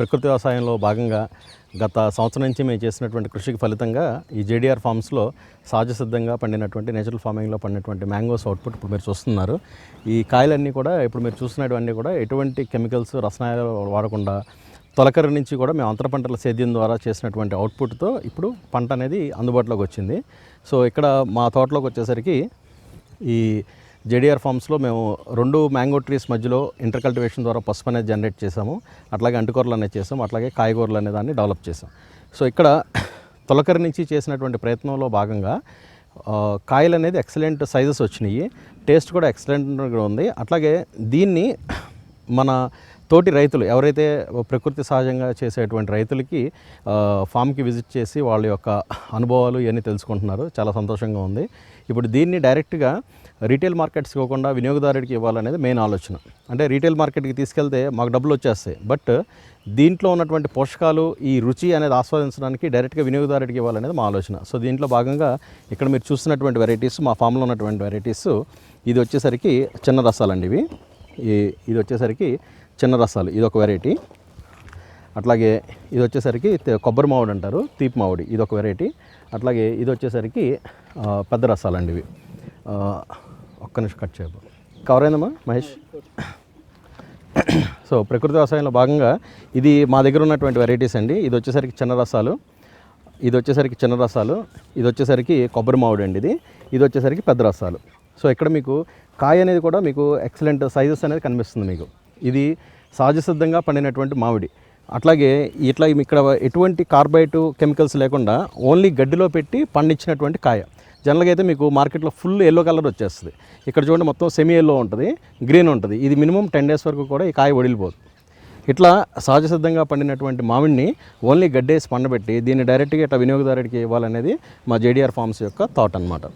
ప్రకృతి వ్యవసాయంలో భాగంగా గత సంవత్సరం నుంచి మేము చేసినటువంటి కృషికి ఫలితంగా ఈ జేడీఆర్ ఫార్మ్స్లో సహజ సిద్ధంగా పండినటువంటి నేచురల్ ఫార్మింగ్లో పండినటువంటి మ్యాంగోస్ అవుట్పుట్ ఇప్పుడు మీరు చూస్తున్నారు. ఈ కాయలన్నీ కూడా ఇప్పుడు మీరు చూస్తున్నటువంటి కూడా ఎటువంటి కెమికల్స్ రసాయనాలు వాడకుండా తొలకరి నుంచి కూడా మేము అంతర పంటల సేద్యం ద్వారా చేసినటువంటి అవుట్పుట్తో ఇప్పుడు పంట అనేది అందుబాటులోకి వచ్చింది. సో ఇక్కడ మా తోటలోకి వచ్చేసరికి ఈ జేడిఆర్ ఫార్మ్స్లో మేము రెండు మ్యాంగో ట్రీస్ మధ్యలో ఇంటర్ కల్టివేషన్ ద్వారా పసుపు అనేది జనరేట్ చేసాము అట్లాగే అంటుకూరలు అనేది చేసాము అట్లాగే కాయగూరలు అనే దాన్ని డెవలప్ చేసాం సో ఇక్కడ తొలకరి నుంచి చేసినటువంటి ప్రయత్నంలో భాగంగా కాయలు అనేది ఎక్సలెంట్ సైజెస్ వచ్చినాయి. టేస్ట్ కూడా ఎక్సలెంట్గా ఉంది. అట్లాగే దీన్ని మన తోటి రైతులు ఎవరైతే ప్రకృతి సహజంగా చేసేటువంటి రైతులకి ఫామ్కి విజిట్ చేసి వాళ్ళ యొక్క అనుభవాలు ఇవన్నీ తెలుసుకుంటున్నారు. చాలా సంతోషంగా ఉంది. ఇప్పుడు దీన్ని డైరెక్ట్గా రీటైల్ మార్కెట్స్ ఇవ్వకుండా వినియోగదారుడికి ఇవ్వాలనేది మెయిన్ ఆలోచన. అంటే రీటైల్ మార్కెట్కి తీసుకెళ్తే మాకు డబ్బులు వచ్చేస్తాయి. బట్ దీంట్లో ఉన్నటువంటి పోషకాలు ఈ రుచి అనేది ఆస్వాదించడానికి డైరెక్ట్గా వినియోగదారుడికి ఇవ్వాలనేది మా ఆలోచన. సో దీంట్లో భాగంగా ఇక్కడ మీరు చూస్తున్నటువంటి వెరైటీస్ మా ఫామ్లో ఉన్నటువంటి వెరైటీస్ ఇది వచ్చేసరికి చిన్న రసాలండి ఇవి. ఈ ఇది వచ్చేసరికి చిన్న రసాలు ఇది ఒక వెరైటీ అట్లాగే ఇది వచ్చేసరికి కొబ్బరి మామిడి అంటారు తీపి మామిడి ఇది ఒక వెరైటీ అట్లాగే ఇది వచ్చేసరికి పెద్ద పెద్ద రసాలండి ఇవి. ఒక్క నిమిషం కట్ చేయబో. కవర్ అయిందమ్మా మహేష్? సో ప్రకృతి వ్యవసాయంలో భాగంగా ఇది మా దగ్గర ఉన్నటువంటి వెరైటీస్ అండి. ఇది వచ్చేసరికి చిన్న రసాలు ఇది వచ్చేసరికి చిన్న రసాలు ఇది వచ్చేసరికి కొబ్బరి మామిడి అండి ఇది. ఇది వచ్చేసరికి పెద్ద రసాలు. సో ఇక్కడ మీకు కాయ అనేది కూడా మీకు ఎక్సలెంట్ సైజెస్ అనేది కనిపిస్తుంది మీకు. ఇది సహజసిద్ధంగా పండినటువంటి మామిడి. అట్లాగే ఇట్లా ఇక్కడ ఎటువంటి కార్బైట్ కెమికల్స్ లేకుండా ఓన్లీ గడ్డిలో పెట్టి పండించినటువంటి కాయ. జనరల్గా అయితే మీకు మార్కెట్లో ఫుల్ ఎల్లో కలర్ వచ్చేస్తుంది. ఇక్కడ చూడండి మొత్తం సెమీ ఎల్లో ఉంటుంది గ్రీన్ ఉంటుంది. ఇది మినిమం టెన్ డేస్ వరకు కూడా ఈ కాయ వడిలిపోదు. ఇట్లా సహజ సిద్ధంగా పండినటువంటి మామిడిని ఓన్లీ గడ్డేసి పండబెట్టి దీన్ని డైరెక్ట్గా ఇట్లా వినియోగదారుడికి ఇవ్వాలనేది మా జేడిఆర్ ఫార్మ్స్ యొక్క థాట్ అనమాట